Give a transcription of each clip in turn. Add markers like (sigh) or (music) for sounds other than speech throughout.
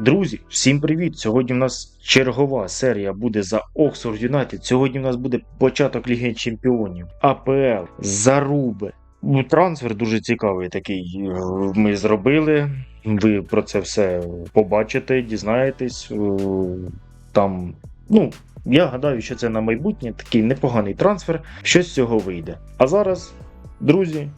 Друзі, всім привіт! Сьогодні в нас чергова серія буде за Оксфорд Юнайтед. Сьогодні в нас буде початок Ліги Чемпіонів, АПЛ, Заруби. Ну, Трансфер дуже цікавий такий. е, Ми зробили. Ви про це все побачите, дізнаєтесь. Е, Там, ну, я гадаю, що це на майбутнє такий непоганий трансфер. Що з цього вийде. А зараз, друзі,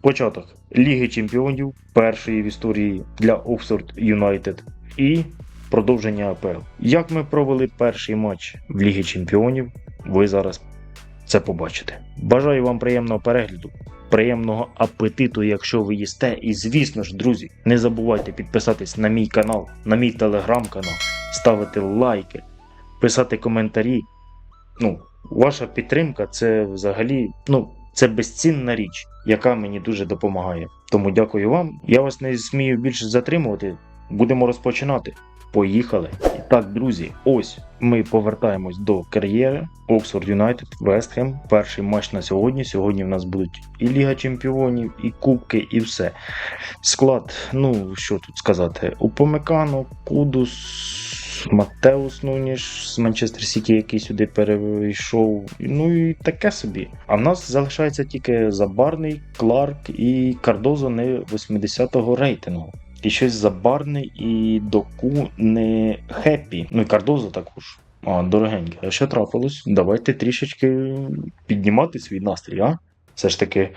початок Ліги Чемпіонів, першої в історії для Оксфорд Юнайтед і продовження АПЛ. Як ми провели перший матч в Лігі Чемпіонів, ви зараз це побачите. Бажаю вам приємного перегляду, приємного апетиту, якщо ви їсте. І звісно ж, друзі, не забувайте підписатись на мій канал, на мій телеграм-канал, ставити лайки, писати коментарі. Ну, ваша підтримка це взагалі, ну, це безцінна річ, яка мені дуже допомагає. Тому дякую вам. Я вас не смію більше затримувати. Будемо розпочинати. Поїхали. І так, друзі, ось ми повертаємось до кар'єри. Оксфорд Юнайтед, Вестхем. Перший матч на сьогодні. Сьогодні в нас будуть і Ліга Чемпіонів, і Кубки, і все. Склад, ну що тут сказати, Упомекано, Кудус, Матеус Нуніш з Манчестер Сіті, який сюди перейшов. Ну і таке собі. А в нас залишається тільки Забарний, Кларк і Кардозо не 80-го рейтингу. І щось забарний і доку не хеппі. Ну і Кардозо також. А, дорогеньке, а що трапилось? Давайте трішечки піднімати свій настрій, а? Все ж таки,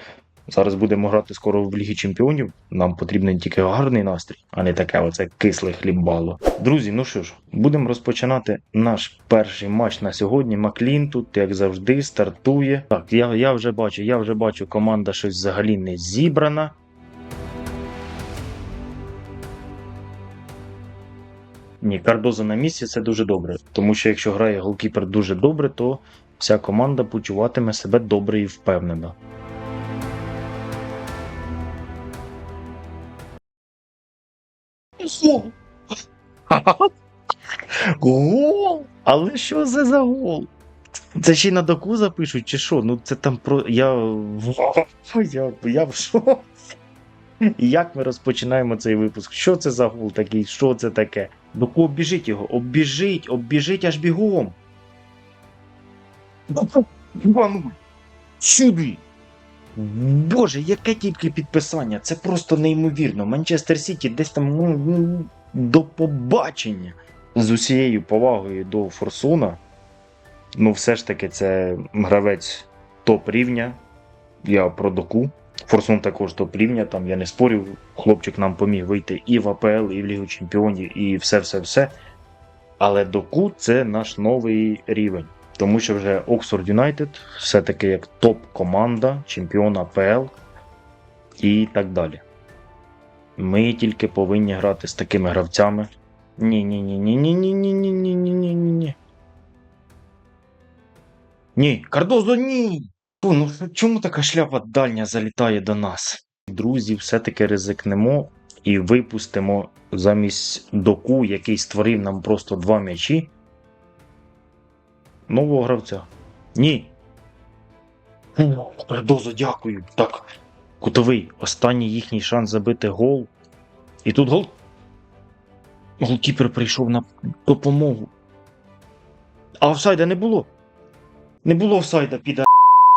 зараз будемо грати скоро в Лігі Чемпіонів. Нам потрібен тільки гарний настрій, а не таке оце кисле хлібало. Друзі, ну що ж, будемо розпочинати наш перший матч на сьогодні. Маклін тут, як завжди, стартує. Так, я, я вже бачу, я вже бачу, команда щось взагалі не зібрана. Ні, Кардозо на місці це дуже добре. Тому що якщо грає голкіпер дуже добре, то вся команда почуватиме себе добре і впевнено. Гол! Але що це за гол? Це ще й на доку запишуть, чи що? Ну це там про. Я. Я, я в шоці. Як ми розпочинаємо цей випуск? Що це за гол такий? Що це таке? Обіжить його, обіжить, обіжить аж бігом. Івану, сюди. Боже, яке тільки підписання, це просто неймовірно. Манчестер Сіті десь там ну, ну, до побачення. З усією повагою до Форсуна. Ну, все ж таки, це гравець топ рівня. Я про доку. Форсун також топ рівня, там я не спорю. Хлопчик нам поміг вийти і в АПЛ, і в Лігу Чемпіонів, і все-все-все. Але доку це наш новий рівень. Тому що вже Оксфорд Юнайтед все-таки як топ-команда, чемпіон АПЛ і так далі. Ми тільки повинні грати з такими гравцями. Ні, ні, ні, ні, ні, ні, ні, ні, ні, ні, ні, ні, ні. Ні, Кардозо, ні. Фу, ну чому така шляпа дальня залітає до нас? Друзі, все-таки ризикнемо і випустимо замість доку, який створив нам просто два м'ячі. Нового гравця. Ні. Кардозо, дякую. Так. Кутовий. Останній їхній шанс забити гол. І тут гол. Голкіпер прийшов на допомогу. А офсайда не було. Не було офсайда, піда.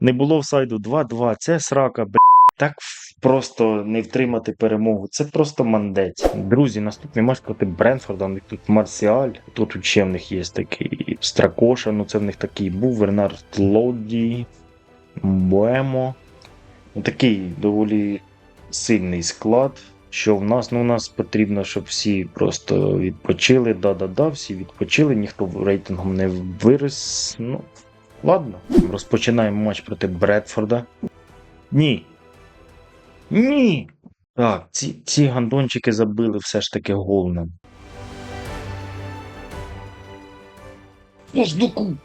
Не було офсайду 2-2. Це срака, б. Так просто не втримати перемогу. Це просто мандець. Друзі, наступний матч проти Бренфорда. Тут Марсіаль. Тут ще в них є такий Стракоша. Ну це в них такий був. Вернард Лоді, Буемо. Ну, Такий доволі сильний склад. Що в нас? Ну, у нас потрібно, щоб всі просто відпочили. Да-да-да, всі відпочили, ніхто рейтингом не вирос. Ну, ладно. Розпочинаємо матч проти Бредфорда. Ні. Ні. Так, ці, ці гандончики забили все ж таки гол нам. Воздуку!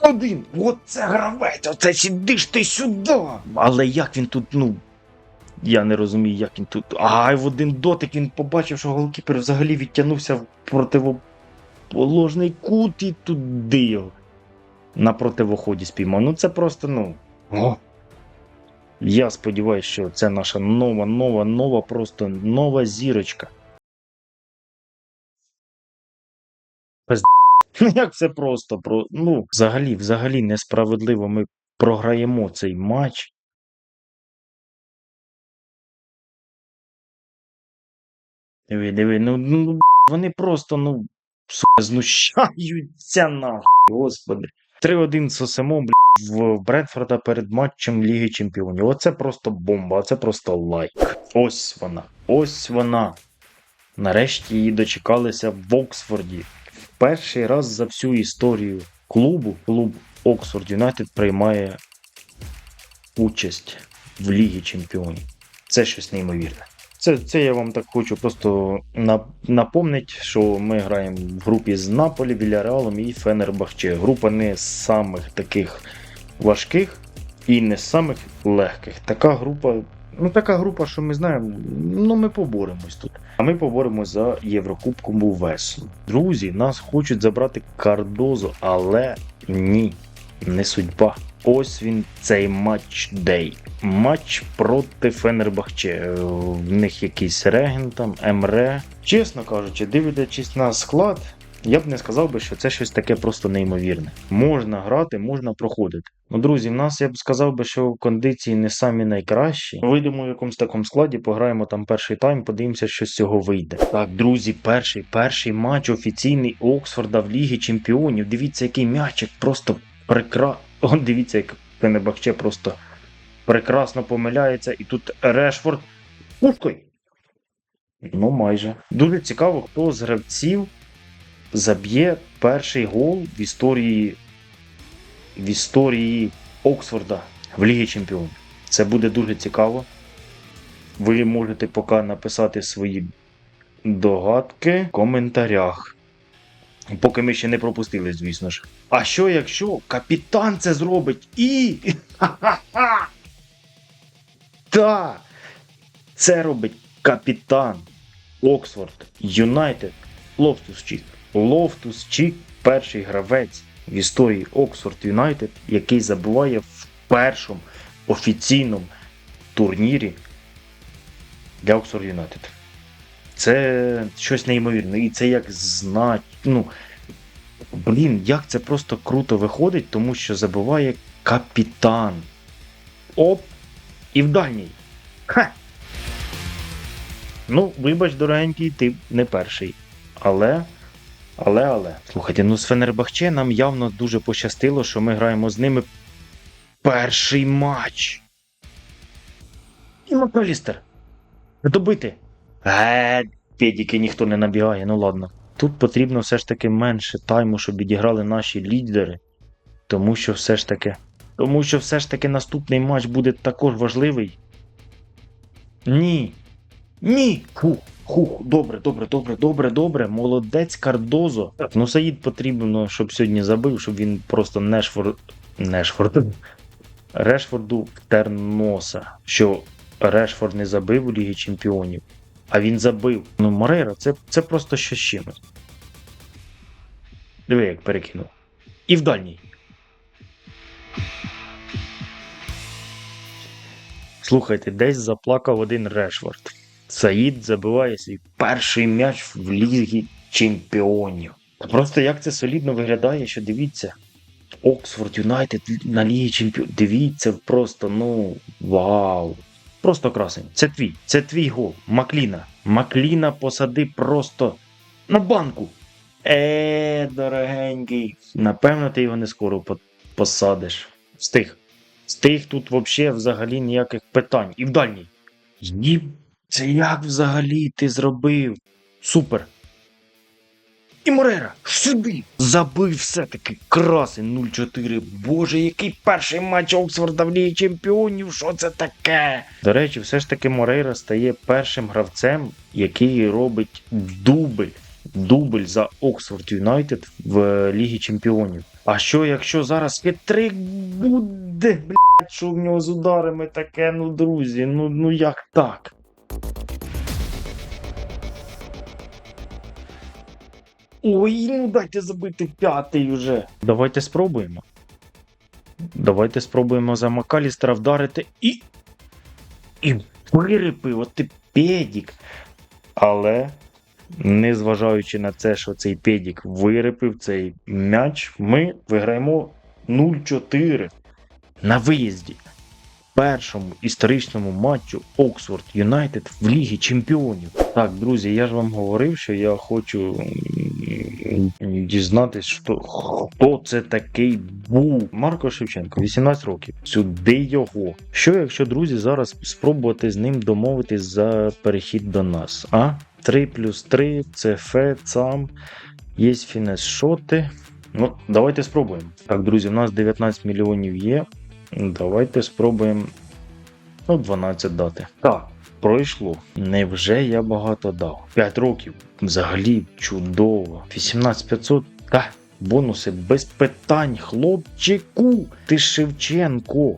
Один! Оце гравець! Оце сидиш ти сюди! Але як він тут, ну. Я не розумію, як він тут. Ай, в один дотик він побачив, що голкіпер взагалі відтягнувся в противоположний кут і туди його. На противоході спіймав. Ну це просто, ну. О. Я сподіваюся, що це наша нова, нова, нова, просто нова зірочка. (laughs) Ну як все просто, про... ну, взагалі, взагалі несправедливо ми програємо цей матч. Диви, диви, ну, ну вони просто, ну, знущаються нахуй, господи. 3-1 сосемо, бля, в Бредфорда перед матчем Ліги Чемпіонів. Оце просто бомба, оце просто лайк. Ось вона, ось вона. Нарешті її дочекалися в Оксфорді. В перший раз за всю історію клубу клуб Оксфорд Юнайтед приймає участь в Лігі Чемпіонів. Це щось неймовірне. Це, це я вам так хочу просто напомнити, що ми граємо в групі з Наполі, Вільяреалом і Фенербахче. Група не з самих таких важких і не з самих легких. Така група, ну така група, що ми знаємо, ну ми поборемось тут. А ми поборемось за Єврокубком УВЕС. Друзі, нас хочуть забрати Кардозо, але ні, не судьба. Ось він цей матч дей. Матч проти Фенербахче. Е, В них якийсь реген там, Емре. Чесно кажучи, дивлячись на склад, я б не сказав би, що це щось таке просто неймовірне. Можна грати, можна проходити. Ну, друзі, в нас я б сказав би, що кондиції не самі найкращі. Вийдемо в якомусь такому складі, пограємо там перший тайм, подивимося, що з цього вийде. Так, друзі, перший перший матч офіційний Оксфорда в Лігі Чемпіонів. Дивіться, який м'ячик просто прекра. О, дивіться, як Фенебахче просто прекрасно помиляється. І тут Решфорд. Пушкою. Ну, майже. Дуже цікаво, хто з гравців заб'є перший гол в історії в історії Оксфорда в Лігі Чемпіонів. Це буде дуже цікаво. Ви можете поки написати свої догадки в коментарях. Поки ми ще не пропустили, звісно ж. А що якщо капітан це зробить і. (laughs) Та! Це робить капітан Оксфорд Юнайтед Лофтус Чік. Лофтус Чік перший гравець в історії Оксфорд Юнайтед, який забуває в першому офіційному турнірі для Оксфорд Юнайтед. Це щось неймовірне. І це як знать. Ну, блін, як це просто круто виходить, тому що забуває капітан. Оп! І в дальній. Ха! Ну, вибач, дорогенький, ти не перший. Але. Але, але. Слухайте, ну з Фенербахче нам явно дуже пощастило, що ми граємо з ними перший матч. І Макалістер. Добити. Е, педіки ніхто не набігає, ну ладно. Тут потрібно все ж таки менше тайму, щоб відіграли наші лідери. Тому що все ж таки. Тому що все ж таки наступний матч буде також важливий. Ні. Ні. Хух, хух, добре, добре, добре, добре, добре. Молодець Кардозо. Ну Саїд потрібно, щоб сьогодні забив, щоб він просто Нешфорд. Нешфорд. Решфорду втер. Що Решфорд не забив у Лігі Чемпіонів, а він забив. Ну, Морейра, це, це просто з чимось. Диви, як перекинув. І в дальній. Слухайте, десь заплакав один Решфорд. Саїд забиває свій перший м'яч в Лігі Чемпіонів. Просто як це солідно виглядає, що дивіться. Оксфорд Юнайтед на Лігі Чемпіонів. Дивіться, просто, ну, вау. Просто красень. Це твій, це твій гол. Макліна. Макліна посади просто на банку. Е, дорогенький. Напевно, ти його не скоро посадиш. Встиг. Встиг тут взагалі взагалі ніяких питань. І в дальній. Ні, це як взагалі ти зробив? Супер. І Морера, сюди! Забив все-таки красень 0-4. Боже, який перший матч Оксфорда в Лігі Чемпіонів, що це таке? До речі, все ж таки Морейра стає першим гравцем, який робить дубль. Дубль за Оксфорд Юнайтед в Лігі Чемпіонів. А що, якщо зараз хитрик буде, блядь, що в нього з ударами таке, ну друзі, ну, ну як так? Ой, ну дайте забити п'ятий вже. Давайте спробуємо. Давайте спробуємо за Макалістера вдарити і. І вирипив, от ти педік. Але. незважаючи на це, що цей педік вирипив цей м'яч, ми виграємо 0-4 на виїзді. Першому історичному матчу Оксфорд Юнайтед в Лігі Чемпіонів. Так, друзі, я ж вам говорив, що я хочу дізнатись, що, хто це такий був. Марко Шевченко, 18 років. Сюди його. Що, якщо друзі, зараз спробувати з ним домовитись за перехід до нас? А? 3 плюс 3, це фе, цам, є фінес шоти. Ну, давайте спробуємо. Так, друзі, у нас 19 мільйонів є. Давайте спробуємо ну, 12 дати. Так, пройшло. Невже я багато дав? 5 років. Взагалі чудово. 18500. Та, бонуси без питань, хлопчику. Ти Шевченко.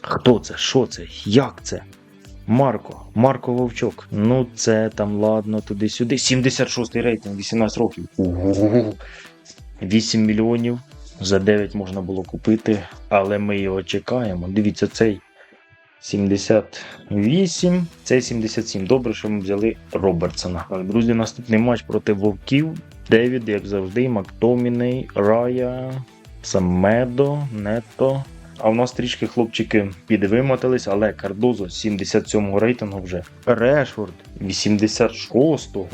Хто це? Що це? Як це? Марко, Марко Вовчок. Ну, це там, ладно, туди-сюди. 76 й рейтинг, 18 років. Ого. 8 мільйонів. За 9 можна було купити, але ми його чекаємо. Дивіться, цей 78, цей 77. Добре, що ми взяли Робертсона. Так, друзі, наступний матч проти Вовків. Девід, як завжди, Мактоміней, Рая, Самедо, Нето. А в нас трішки хлопчики підвимотались, але Кардозо 77-го рейтингу вже. Решфорд 86-го.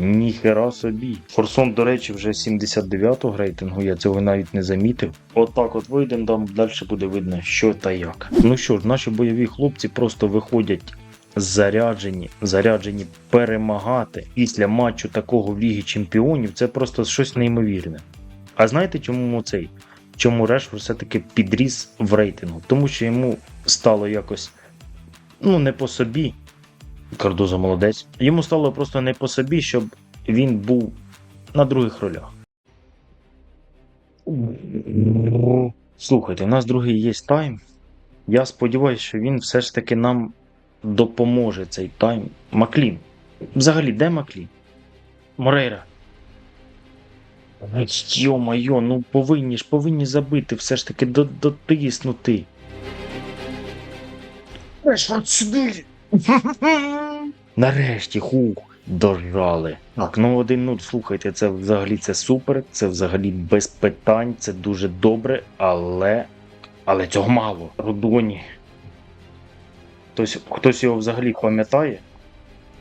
Ніхера собі. Форсон, до речі, вже 79-го рейтингу, я цього навіть не замітив. Отак от вийдемо, там далі буде видно, що та як. Ну що ж, наші бойові хлопці просто виходять заряджені, заряджені перемагати після матчу такого в Лігі Чемпіонів. Це просто щось неймовірне. А знаєте, чому цей? Чому Решфорд все-таки підріс в рейтингу? Тому що йому стало якось ну не по собі. Кардозо молодець. Йому стало просто не по собі, щоб він був на других ролях. Слухайте, у нас другий є тайм. Я сподіваюся, що він все ж таки нам допоможе цей тайм. Маклін. Взагалі, де Маклін? Морейра. Йо-майо, ну повинні ж повинні забити, все ж таки до- дотиснути. Решфорд сюди! (laughs) Нарешті, хух, дожали. Так, ну 1-0, слухайте, це взагалі це супер, це взагалі без питань, це дуже добре, але. Але цього мало. Рудоні. Хтось, хтось його взагалі пам'ятає?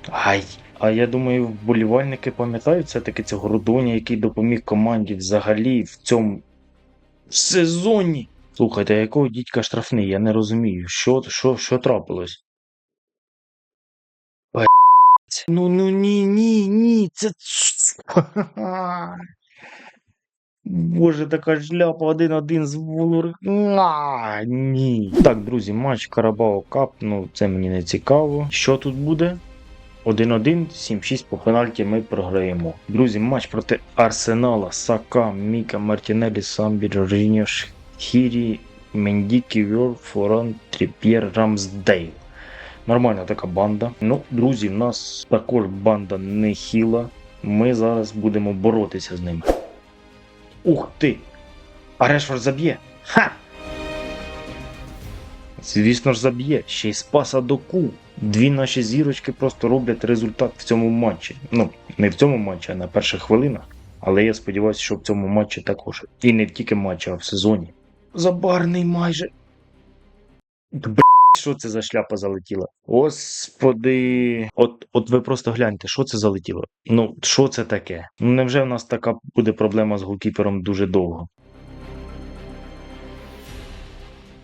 Ай. А я думаю, вболівальники пам'ятають все-таки цього Рудоні, який допоміг команді взагалі в цьому сезоні. Слухайте, якого дідька штрафний? Я не розумію. Що, що, що трапилось? Ну, ну ні, ні, ні, це. (laughs) Боже, така шляпа один-один з Волор. А, ні. Так, друзі, матч Карабао Кап, ну це мені не цікаво. Що тут буде? 1-1, 7-6 по пенальті ми програємо. Друзі, матч проти Арсенала, Сака, Міка, Мартінелі, Самбі, Жоржіньо, Хірі, Мендікі, Вьор, Форан, Тріп'єр, Рамсдейл. Нормальна така банда. Ну, друзі, в нас також банда не хіла. Ми зараз будемо боротися з ними. Ух ти! А Решфорд заб'є! Ха! Звісно ж, заб'є. Ще й спаса доку. Дві наші зірочки просто роблять результат в цьому матчі. Ну, не в цьому матчі, а на перших хвилинах. Але я сподіваюся, що в цьому матчі також. І не тільки матчі, а в сезоні. Забарний майже. Що це за шляпа залетіла? Господи. От, от ви просто гляньте, що це залетіло? Ну, що це таке? Ну невже в нас така буде проблема з голкіпером дуже довго?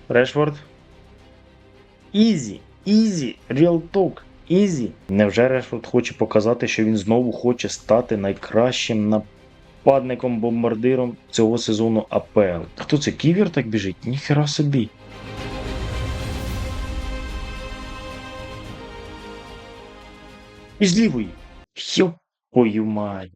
Решфорд? Ізі, ізі, talk, ізі. Невже Решфорд хоче показати, що він знову хоче стати найкращим нападником-бомбардиром цього сезону АПЛ? Хто це ківер так біжить? Ніхера собі. Із лівої. Йопою мать.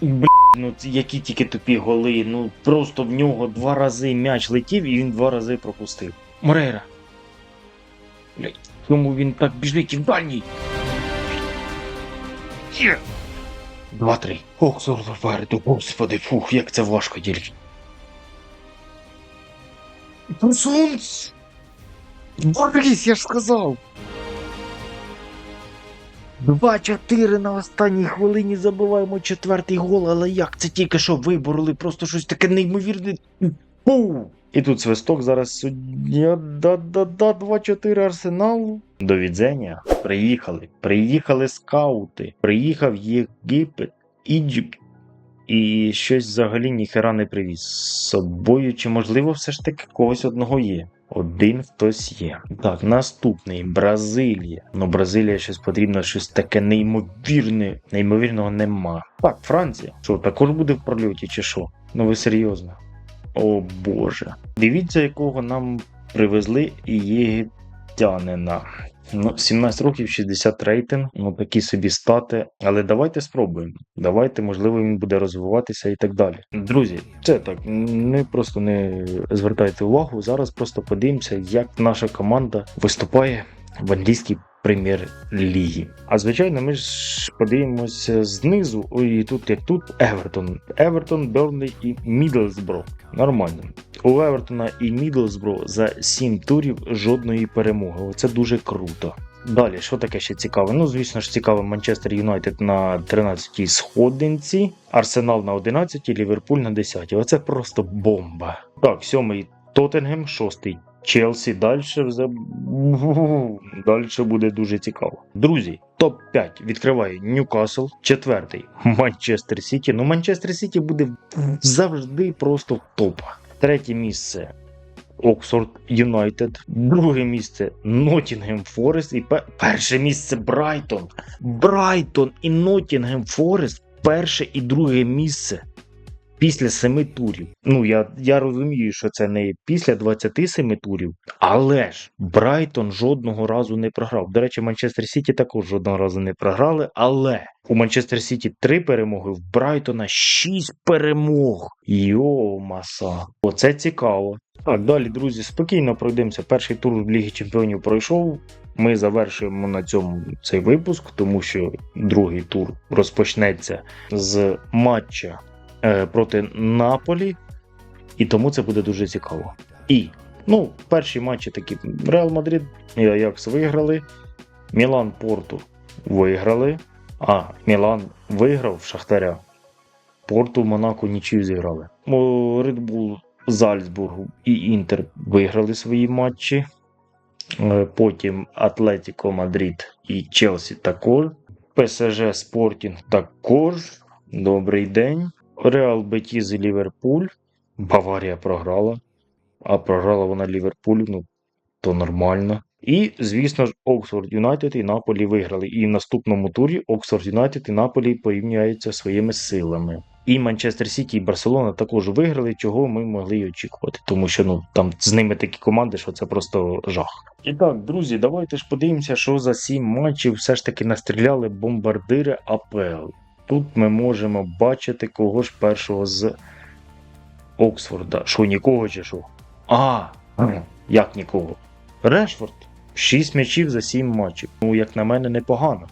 Блін, ну які тільки тупі голи. Ну просто в нього два рази м'яч летів і він два рази пропустив. Морейра. Блядь, Чому він так біжить і в дальній? Є! Два-три. Ох, зорло попереду, господи, фух, як це важко тільки. Просунься! Борис, я ж сказав. 2-4 на останній хвилині забиваємо четвертий гол, але як це тільки що вибороли, просто щось таке неймовірне. Фу! І тут свисток зараз суддя да-да-да 2-4 арсенал. До відзення приїхали. Приїхали скаути. Приїхав Єгипет, Іджипт. І щось взагалі ніхера не привіз з собою. Чи можливо все ж таки когось одного є? Один хтось є. Так, наступний Бразилія. Ну, Бразилія щось потрібно, щось таке неймовірне. Неймовірного нема. Так, Франція. Що, також буде в прольоті, чи що? Ну ви серйозно? О Боже. Дивіться, якого нам привезли єгиптянина. Ну, 17 років, 60 рейтинг, ну такі собі стати. Але давайте спробуємо. Давайте, можливо, він буде розвиватися і так далі. Друзі, це так, не просто не звертайте увагу. Зараз просто подивимося, як наша команда виступає в англійській прем'єр-лігі. А звичайно, ми ж подивимося знизу. І тут як тут Евертон. Евертон, Бернлі і Мідлсбро. Нормально. У Евертона і Мідлсбро за 7 турів жодної перемоги. Оце дуже круто. Далі, що таке ще цікаве? Ну, звісно ж, цікаво Манчестер Юнайтед на 13-й сходинці, Арсенал на 11-й, Ліверпуль на 10-й. Оце просто бомба. Так, сьомий Тоттенгем, шостий Челсі. Далі вже далі буде дуже цікаво. Друзі, топ-5 відкриває Ньюкасл, четвертий (laughs) Манчестер Сіті. Ну, Манчестер Сіті буде завжди просто в топах. Третє місце Оксфорд Юнайтед, друге місце Ноттінгем Форест і пе- перше місце Брайтон. Брайтон і Ноттінгем Форест перше і друге місце після семи турів. Ну я, я розумію, що це не після 27 турів, але ж Брайтон жодного разу не програв. До речі, Манчестер Сіті також жодного разу не програли, але у Манчестер Сіті три перемоги, в Брайтона шість перемог. Йо, маса. Оце цікаво. Так, далі, друзі, спокійно пройдемося. Перший тур в Лігі Чемпіонів пройшов. Ми завершуємо на цьому цей випуск, тому що другий тур розпочнеться з матча проти Наполі, і тому це буде дуже цікаво. І ну, перші матчі такі: Реал Мадрид і Аякс виграли, Мілан Порту виграли. А, Мілан виграв Шахтаря. Порту Монако нічию зіграли. Bull Зальцбург і Інтер виграли свої матчі. Е, Потім Атлетіко Мадрид і Челсі також. ПСЖ Спортінг також. Добрий день. Реал Бетіз і Ліверпуль. Баварія програла. А програла вона Ліверпулю, ну то нормально. І, звісно ж, Оксфорд Юнайтед і Наполі виграли. І в наступному турі Оксфорд Юнайтед і Наполі порівняються своїми силами. І Манчестер Сіті і Барселона також виграли, чого ми могли й очікувати, тому що ну там з ними такі команди, що це просто жах. І так, друзі, давайте ж подивимося, що за сім матчів все ж таки настріляли бомбардири АПЛ. Тут ми можемо бачити кого ж першого з Оксфорда. Що нікого чи що? А, як нікого? Решфорд. 6 м'ячів за 7 матчів. Ну, як на мене, непогано.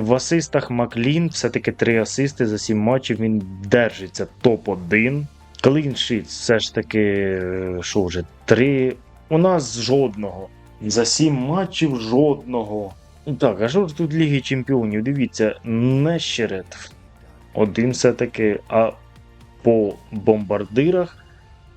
В асистах Маклін все-таки 3 асисти за 7 матчів. Він держиться топ-1. Кліншіт все ж таки, е, що вже, 3. У нас жодного. За 7 матчів жодного. Так, а що ж тут Ліги Чемпіонів? Дивіться, Нещерет. Один все-таки. А по бомбардирах.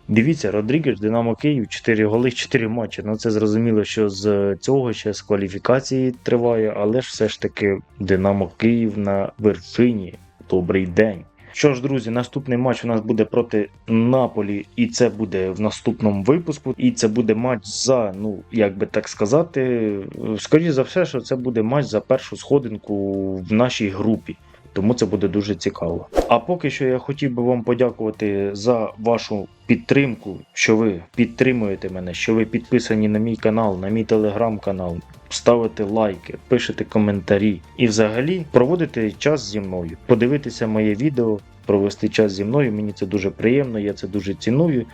Дивіться, Родрігеш, Динамо Київ, 4 голи, 4 матчі. Ну це зрозуміло, що з цього ще з кваліфікації триває, але ж все ж таки Динамо Київ на вершині. Добрий день. Що ж, друзі, наступний матч у нас буде проти Наполі, і це буде в наступному випуску. І це буде матч за, ну як би так сказати, скоріш за все, що це буде матч за першу сходинку в нашій групі. Тому це буде дуже цікаво. А поки що я хотів би вам подякувати за вашу підтримку, що ви підтримуєте мене, що ви підписані на мій канал, на мій телеграм-канал, ставите лайки, пишете коментарі і взагалі проводите час зі мною, подивитися моє відео, провести час зі мною. Мені це дуже приємно, я це дуже ціную.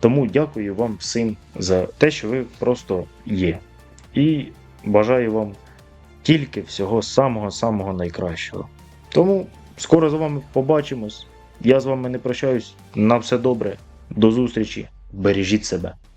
Тому дякую вам всім за те, що ви просто є. І бажаю вам тільки всього самого-самого найкращого. Тому скоро з вами побачимось. Я з вами не прощаюсь. На все добре. До зустрічі. Бережіть себе.